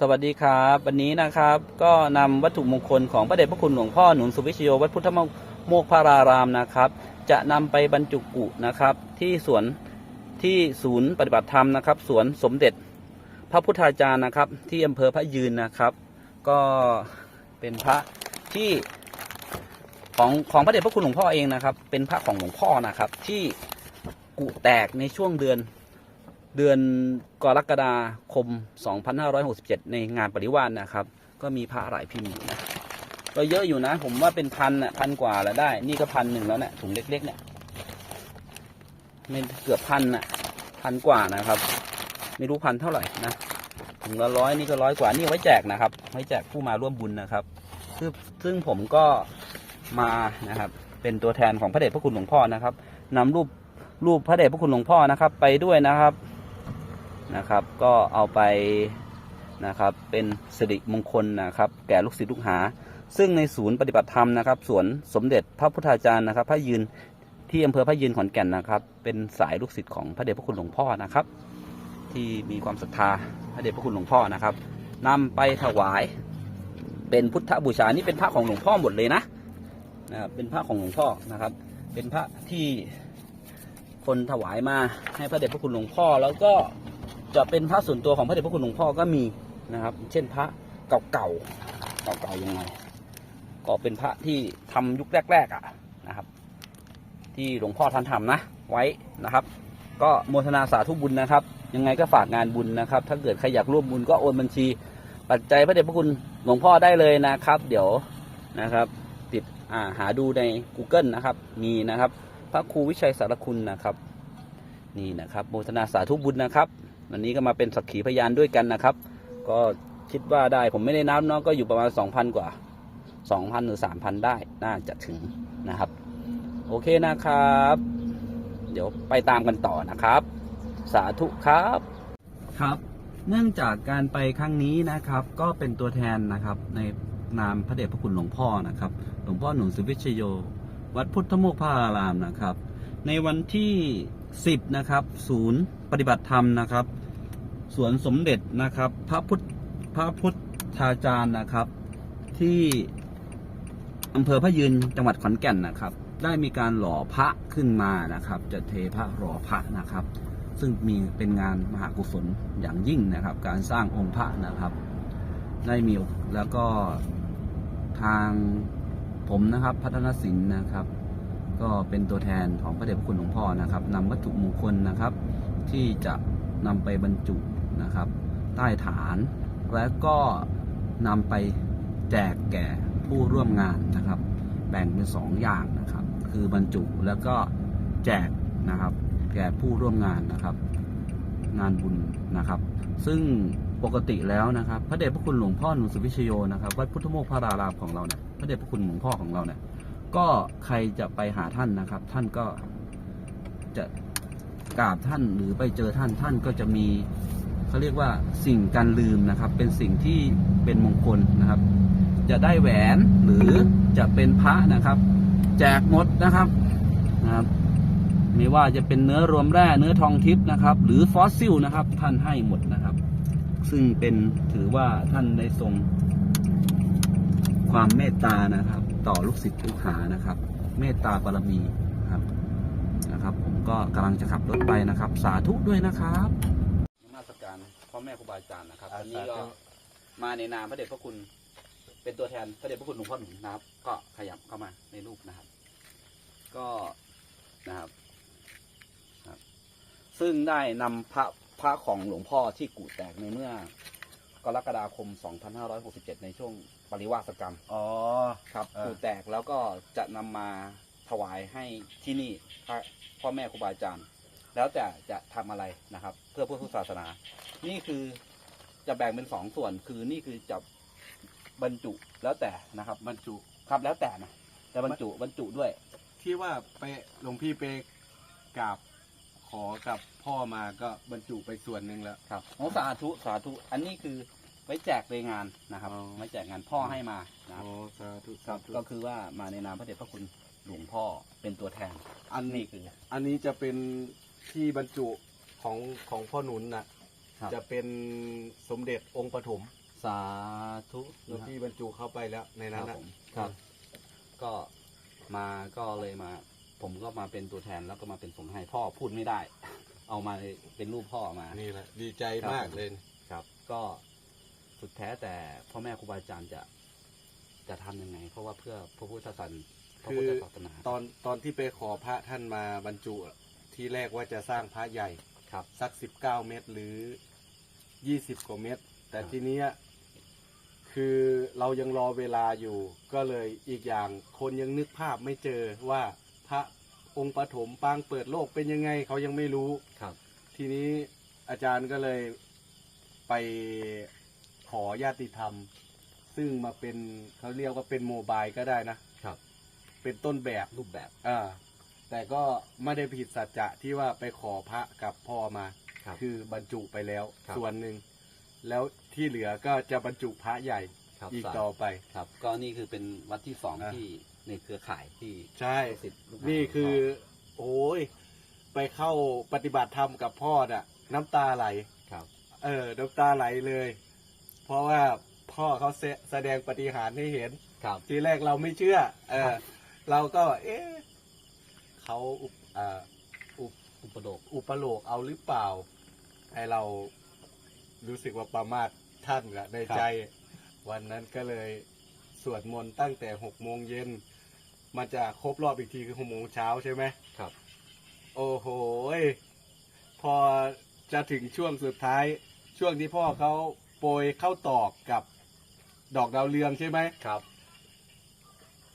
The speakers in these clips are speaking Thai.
สวัสดีครับ วันนี้นะครับ ก็นำวัตถุมงคลของพระเดชพระคุณหลวงพ่อหนุนสุวิชโยวัดพุทธโมกพารารามนะครับ จะนำไปบรรจุกุนะครับ ที่สวนที่ศูนย์ปฏิบัติธรรมนะครับสวนสมเด็จ พระพุทธาจารย์นะครับ ที่อำเภอพระยืนนะครับ ก็เป็นพระที่ของของพระเดชพระคุณหลวงพ่อเองนะครับ เป็นพระของหลวงพ่อนะครับ ที่กุแตกในช่วงเดือน เดือนกรกฎาคม 2567 ในงานปริวานนะครับ ก็มีพระหลายพิมพ์อยู่นะก็เยอะอยู่นะ ผมว่าเป็นพันน่ะพันกว่าแล้วได้ นี่ก็พันหนึ่งแล้วเนี่ยถุงเล็ก ๆ เนี่ยไม่เกือบพันน่ะพันกว่านะครับ ไม่รู้พันเท่าไหร่นะถุงละร้อยนี่ก็ร้อยกว่านี่ไว้แจกนะครับ ไว้แจกผู้มาร่วมบุญนะครับซึ่งซึ่งผมก็มานะครับ เป็นตัวแทนของพระเดชพระคุณหลวงพ่อนะครับนำรูปรูปพระเดชพระคุณหลวงพ่อนะครับ ไปด้วยนะครับ นะครับ ก็เอาไปนะครับเป็นสิริมงคลนะครับ แก่ลูกศิษย์ลูกหา ซึ่งในศูนย์ปฏิบัติธรรมนะครับสวนสมเด็จพระพุทธาจารย์นะครับพระยืนที่อำเภอพระยืนขอนแก่นนะครับ เป็นสายลูกศิษย์ของพระเดชพระคุณหลวงพ่อนะครับ ที่มีความศรัทธาพระเดชพระคุณหลวงพ่อนะครับนำไปถวายเป็นพุทธบูชานี่เป็นพระของหลวงพ่อหมดเลยนะนะครับเป็นพระของหลวงพ่อนะครับ เป็นพระที่คนถวายมาให้พระเดชพระคุณหลวงพ่อแล้วก็ จะเป็นพระส่วนตัวของพระเดชพระคุณหลวงพ่อก็มีนะครับ เช่นพระเก่าๆเก่าๆยังไงก็เป็นพระที่ทำยุคแรก ๆอะนะครับ ที่หลวงพ่อท่านทำนะไว้นะครับ ก็โมทนาสาธุบุญนะครับ ยังไงก็ฝากงานบุญนะครับ ถ้าเกิดใครอยากร่วมบุญก็โอนบัญชี ปัจจัยพระเดชพระคุณหลวงพ่อได้เลยนะครับ เดี๋ยวนะครับติดอ่าหาดูใน Google นะครับ มีนะครับ พระครูวิชัยสารคุณนะครับ นี่นะครับโมทนาสาธุบุญนะครับ วันนี้ก็มาเป็นสักขีพยานด้วยกันนะครับ ก็คิดว่าได้ผมไม่ได้นับเนาะก็อยู่ประมาณ 2,000 กว่า 2,000 หรือ 3,000 ได้น่าจะถึงนะครับ โอเคนะครับ เดี๋ยวไปตามกันต่อนะครับ สาธุครับครับ เนื่องจากการไปครั้งนี้นะครับ ก็เป็นตัวแทนนะครับในนามพระเดชพระคุณหลวงพ่อนะครับ หลวงพ่อหนุ่มสุวิชโย วัดพุทธโมกขพารามนะครับ ในวันที่ 10นะครับศูนย์ปฏิบัติธรรมนะครับสวนสมเด็จนะครับ พระพุทธพระพุทธาจารย์นะครับ ที่อำเภอพะยืนจังหวัดขอนแก่นนะครับ ได้มีการหล่อพระขึ้นมานะครับ จะเทพระหล่อพระนะครับ ซึ่งมีเป็นงานมหากุศลอย่างยิ่งนะครับ การสร้างองค์พระนะครับ ได้มีแล้วก็ทางผมนะครับพัฒนศิลป์นะครับ ก็เป็นตัวแทนของพระเดชพระคุณหลวงพ่อนะครับนำวัตถุมงคลนะครับ ที่จะนำไปบรรจุนะครับ ใต้ฐาน และก็นำไปแจกแก่ผู้ร่วมงานนะครับ แบ่งเป็นสองอย่างนะครับ คือบรรจุแล้วก็แจกนะครับ แก่ผู้ร่วมงานนะครับ งานบุญนะครับ ซึ่งปกติแล้วนะครับ พระเดชพระคุณหลวงพ่อหนุสุวิชโยนะครับวัดพุทธโมกขพารารามของเราเนี่ยพระเดชพระคุณหลวงพ่อของเราเนี่ย ก็ใครจะไปหาท่านนะครับ ท่านก็จะกราบท่านหรือไปเจอท่านท่านก็จะมีเขาเรียกว่าสิ่งการลืมนะครับ เป็นสิ่งที่เป็นมงคลนะครับ จะได้แหวนหรือจะเป็นพระนะครับ แจกหมดนะครับนะครับไม่ว่าจะเป็นเนื้อรวมแร่เนื้อทองทิพย์นะครับ หรือฟอสซิลนะครับ ท่านให้หมดนะครับ ซึ่งเป็นถือว่าท่านได้ทรงความเมตตานะครับ ต่อลูกศิษย์ลูกหานะครับ เมตตาบารมีครับนะครับ ผมก็กำลังจะขับรถไปนะครับ สาธุด้วยนะครับมาสการพ่อแม่ครูบาอาจารย์นะครับวันนี้ก็มาในนามพระเดชพระคุณ เป็นตัวแทนพระเดชพระคุณหลวงพ่อหนุ่มนะครับ ก็ขยับเข้ามาในรูปนะครับ ก็นะครับครับซึ่งได้นำพระพระของหลวงพ่อที่กูแตกในเมื่อกรกฎาคม 2567 ในช่วง ปริวาสกรรมอ๋อ ครับอ่ากูแตกแล้วก็จะนำมาถวายให้ที่นี่พระพ่อแม่ครูบาอาจารย์ แล้วแต่จะทำอะไรนะครับ เพื่อพุทธศาสนา นี่คือจะแบ่งเป็นสองส่วนคือนี่คือจะบรรจุแล้วแต่นะครับบรรจุ ครับแล้วแต่นะจะบรรจุบรรจุด้วย ที่ว่าไปหลวงพี่ไปกราบขอกับพ่อมาก็บรรจุไปส่วนหนึ่งแล้ว ครับโอ้สาธุสาธุ อันนี้คือ ไว้แจกในงานนะครับอ๋อ ไว้แจกงานพ่อให้มานะครับโอ้สาธุครัสาบธุก็คือว่ามาในนามพระเดชพระคุณหลวงพ่อเป็นตัวแทน อันนี่นี้คือ อันนี้จะเป็นที่บรรจุของของพ่อหนุนนะครับ จะเป็นสมเด็จองค์ปฐมสาธุหลวงพี่บรรจุเข้าไปแล้วในคนั้รันบนะ ผมครับ ก็มาก็เลยมา ผมก็มาเป็นตัวแทนแล้วก็มาเป็นส่งให้พ่อพูดไม่ได้ เอามาเป็นรูปพ่อมา นี่แหละดีใจครับมากเลย ครับ ก็ สุดแท้แต่พ่อแม่ครูบาอาจารย์จะจะทำยังไง เพราะว่าเพื่อพระพุทธศาสนาพระพุทธศาสนาตอนตอนที่ไปขอพระท่านมาบรรจุอะที่แรกว่าจะสร้างพระใหญ่ ครับ สักสิบเก้าเมตรหรือยี่สิบกว่าเมตร แต่ครับ ทีเนี้ยคือเรายังรอเวลาอยู่ ก็เลยอีกอย่างคนยังนึกภาพไม่เจอว่าพระองค์ปฐมปางเปิดโลกเป็นยังไงเขายังไม่รู้ ครับ ทีนี้อาจารย์ก็เลยไป ขอญาติธรรม ซึ่งมาเป็นเขาเรียกว่าเป็นโมบายก็ได้นะครับ เป็นต้นแบบรูปแบบอ่าแต่ก็ไม่ได้ผิดสัจจะที่ว่าไปขอพระกับพ่อมาครับอบรรจุไปแล้ว ครับ ส่วนหนึ่ง แล้วที่เหลือก็จะบรรจุพระใหญ่ครับอีกสาต่อไป ครับ ก็นี่คือเป็นวัดที่สองอะ ที่ในเครือข่ายที่ใช่ ลูกศิษย์ลูกหานี่คือหลวงโอ้ยไปเข้าปฏิบัติธรรมกับพ่อน่ะ น้ำตาไหลพ่อครับ เออ น้ำตาไหลเลย เพราะว่าพ่อเขาแสแสดงปฏิหารย์ให้เห็นครับทีแรกเราไม่เชื่อ เอครัอบเราก็ เอ๊ะเขาอุปอ่าอุปอุปโลกอุปโลกเอาหรือเปล่าไอเรารู้สึกว่าประมาทท่านอะในใจ วันนั้นก็เลยสวดมนต์ตั้งแต่หกโมงเย็นมันจะครบรอบอีกทีคือหกโมงเช้าใช่ไหมครับ โอ้โหยพอจะถึงช่วงสุดท้าย ช่วงที่พ่อเขา โปรยเข้าตอกกับดอกดาวเรืองใช่ไหมครับ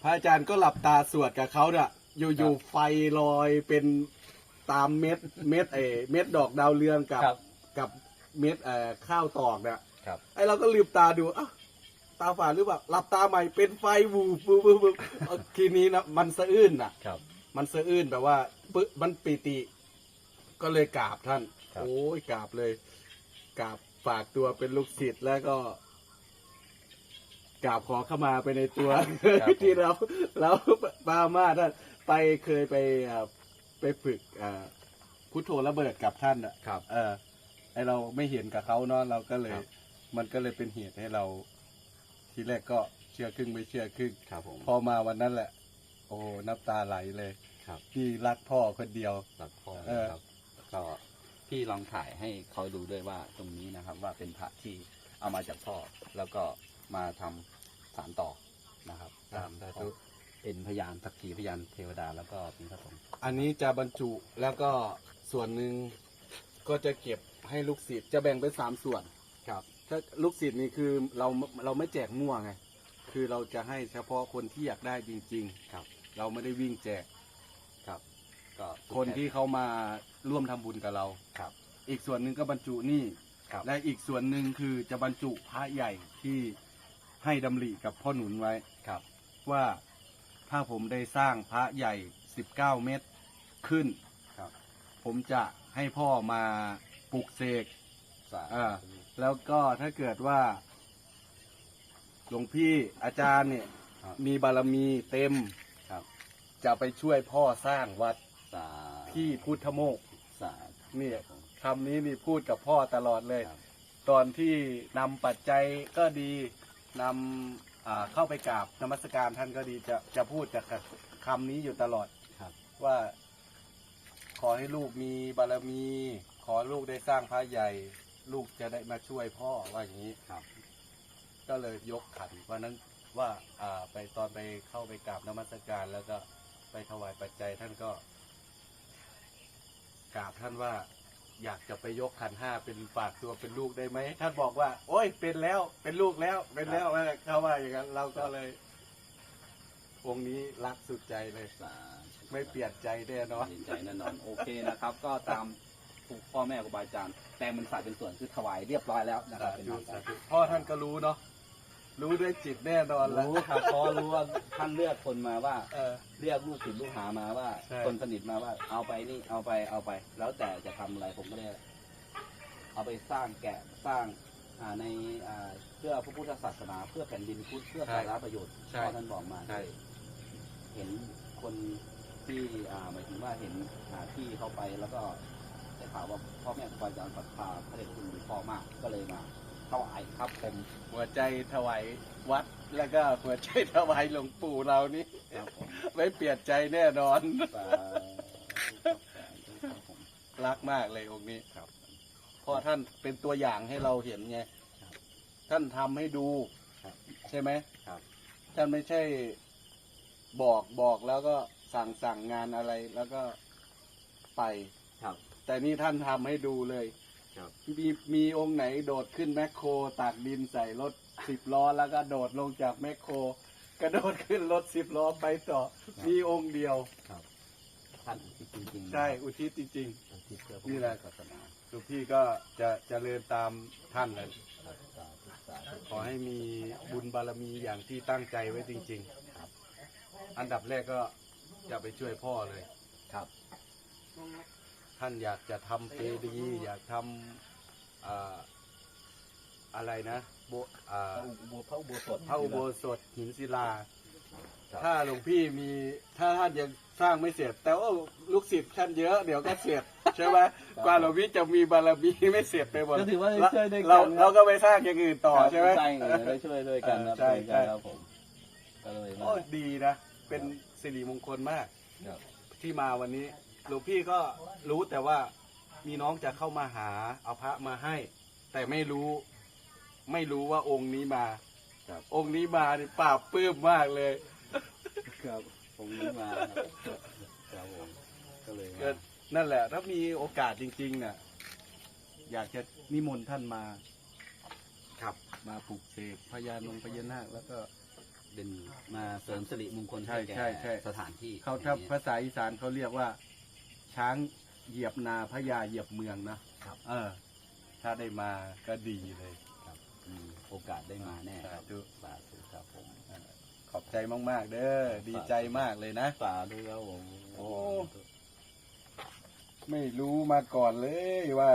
พระอาจารย์ก็หลับตาสวดกับเขาเนี่ยอยู่ๆไฟลอยเป็นตามเม็ดเม็ดเออเม็ดดอกดาวเรืองกับครับ กับเม็ดเอ่อข้าวตอกเนี่ยครับ ไอเราก็ลืมตาดูอ้าวตาฝาดหรือเปล่าหลับตาใหม่เป็นไฟวูบวูบวูบวูบเอ้าทีนี้นะมันสะอื้นอะ ครับ มันสะอื้นแบบว่าปึ๊บมันปิติ ก็เลยกราบท่าน ครับ โอ้ยกราบเลยกราบ ฝากตัวเป็นลูกศิษย์แล้วก็กราบขอเข้ามาไปในตัว ครับผม ที่เราเราปามาท่านไปเคยไปอ่าไปฝึกอ่าพุทโธระเบิดกับท่านอะ ครับ เออไอเราไม่เห็นกับเขาเนาะเราก็เลย ครับ มันก็เลยเป็นเหตุให้เรา ทีแรกก็เชื่อครึ่งไม่เชื่อครึ่งครับผมพอมาวันนั้นแหละ โอ้โหน้ำตาไหลเลยครับพี่รักพ่อคนเดียวหลักพ่อเออนะครับ ก็ พี่ลองถ่ายให้เขาดูด้วยว่าตรงนี้นะครับ ว่าเป็นพระที่เอามาจากพ่อ แล้วก็มาทำสารต่อนะครับ ตามสาธุ เป็นพยานสักขีพยานเทวดาแล้วก็เป็นพระสงฆ์อันนี้จะบรรจุแล้วก็ส่วนหนึ่งก็จะเก็บให้ลูกศิษย์จะแบ่งเป็นสามส่วน ครับ ถ้าลูกศิษย์นี่คือเราเราไม่แจกมั่วไง คือเราจะให้เฉพาะคนที่อยากได้จริงครับๆเราไม่ได้วิ่งแจกครับ ก็คนที่เขามาร่วมทำบุญกับเรา ครับ อีกส่วนหนึ่งก็บรรจุนี่ครับ และอีกส่วนหนึ่งคือจะบรรจุพระใหญ่ที่ให้ดำริกับพ่อหนุนไว้ ครับ ว่าถ้าผมได้สร้างพระใหญ่ 19 เมตรขึ้น ครับ ผมจะให้พ่อมาปลุกเสก สาอ่าแล้วก็ถ้าเกิดว่าหลวงพี่อาจารย์เนี่ย ครับมีบารมีเต็มครับ จะไปช่วยพ่อสร้างวัด สาที่พุทธโมกข์สาเนี่ยครับผม คำนี้นี่พูดกับพ่อตลอดเลย ครับ ตอนที่นำปัจจัยก็ดีนำอ่าเข้าไปกราบนมัสการท่านก็ดีจะจะพูดจากคำนี้อยู่ตลอด ครับว่าขอให้ลูกมีบารมี ขอลูกได้สร้างพระใหญ่ ลูกจะได้มาช่วยพ่อว่าอย่างนี้ ครับก็เลยยกขันวันนั้นว่าอ่าไปตอนไปเข้าไปกราบนมัสการ แล้วก็ไปถวายปัจจัยท่านก็ กราบท่านว่าอยากจะไปยกขันห้าเป็นฝากตัวเป็นลูกได้ไหมท่านบอกว่า โอ้ยเป็นแล้วเป็นลูกแล้วเป็นแล้วเขาว่าอย่างนั้นเราก็เลย องค์นี้รักสุดใจเลยสาไม่เปลี่ยนใจแน่นอนเห็นใจแน่นอนโอเคนะครับ ก็ตามถูกพ่อแม่ครูบาอาจารย์แปลงเป็นฝ่ายเป็นส่วนคือถวายเรียบร้อยแล้วนะครับเป็นทางการพ่อท่านก็รู้เนาะ รู้ด้วยจิตแน่นอนแล้ว รู้ครับเพราะรู้ว่าท่านเลือกคนมาว่า เออ เรียกลูกศิษย์ลูกหามาว่า ใช่ คนสนิทมาว่าเอาไปนี่เอาไปเอาไป แล้วแต่จะทำอะไรผมก็ได้ เอาไปสร้างแกะสร้างอ่าในอ่าเพื่อพระพุทธศาสนา เพื่อแผ่นดินพุทธเพื่อสาระประโยชน์ใช่ พ่อท่านบอกมา ใช่ เห็นคนที่อ่าหมายถึงว่าเห็นหาที่เข้าไปแล้วก็ได้ข่าวว่าพ่อแม่ครูบาอาจารย์ศรัทธาพระเดชพระคุณหลวงพ่อมากก็เลยมา ถวายครับผม หัวใจถวายวัดแล้วก็หัวใจถวายหลวงปู่เรานี่ครับผมไม่เปลี่ยนใจแน่นอน สาธุครับผม รักมากเลยองค์นี้ครับ เพราะท่านเป็นตัวอย่างให้เราเห็นไงครับท่านทำให้ดูครับใช่ไหมครับ ท่านไม่ใช่บอกบอกแล้วก็สั่งสั่งงานอะไรแล้วก็ไป ครับ แต่นี่ท่านทำให้ดูเลย ครับ มีมีองค์ไหนโดดขึ้นแมคโครตากดินใส่รถสิบล้อแล้วก็โดดลงจากแมคโคร กระโดดขึ้นรถสิบล้อไปต่อ มีองค์เดียว ครับท่านที่จริงๆใช่อุทิศจริง อุทิศเพื่อนี่แหละศาสนาๆทุกพี่ก็จะจะเจริญตามท่านเลยครับสาธุสาธุขอให้มีบุญบารมีอย่างที่ตั้งใจไว้จริง ครับๆ อันดับแรกก็จะไปช่วยพ่อเลย ครับ ท่านอยากจะทำเปดีย์อยากทำอ่าอะไรนะโบอ่าพระอุโบสถพระอุโบสถหินศิลาครับถ้าหลวงพี่มีถ้าท่านยังสร้างไม่เสร็จ แต่ว่าลูกศิษย์ท่านเยอะเดี๋ยวก็เสร็จใช่ไหมกว่าหลวงพี่จะมีบารมีไม่เสร็จไปหมดก็ถือว่าได้ช่วยด้วยกันเราครับเราก็ไปสร้างอย่างอื่นต่อใช่ไหมใช่ได้ช่วยด้วยกันนะใช่ใช่ครับผมก็เลยมาโอ้ดีนะ เป็นสิริมงคลมากครับที่มาวันนี้ หลวงพี่ก็รู้แต่ว่ามีน้องจะเข้ามาหาเอาพระมาให้ แต่ไม่รู้ ไม่รู้ว่าองค์นี้มาครับ องค์นี้มานี่ปราบปลื้มมากเลย ครับผมนี้มาครับครับผมก็เลยก็มานั่นแหละ ถ้ามีโอกาสจริงๆน่ะอยากจะนิมนต์ท่านมาครับ มาปลูกเสกพญานงพญานาคแล้วก็ เป็นมาเสริมสิริมงคลใช่แก่ใช่ใช่ สถานที่เขาถ้าภาษาอีสานเขาเรียกว่า ช้างเหยียบนาพญาเหยียบเมืองนะครับ เออ ถ้าได้มาก็ดีเลยครับมีโอกาสได้มาแน่ครับสาธุสาธุครับผมขอบใจมากๆ เด้อดีใจมากเลยนะ สาธุครับผมโอ้ ไม่รู้มาก่อนเลยว่า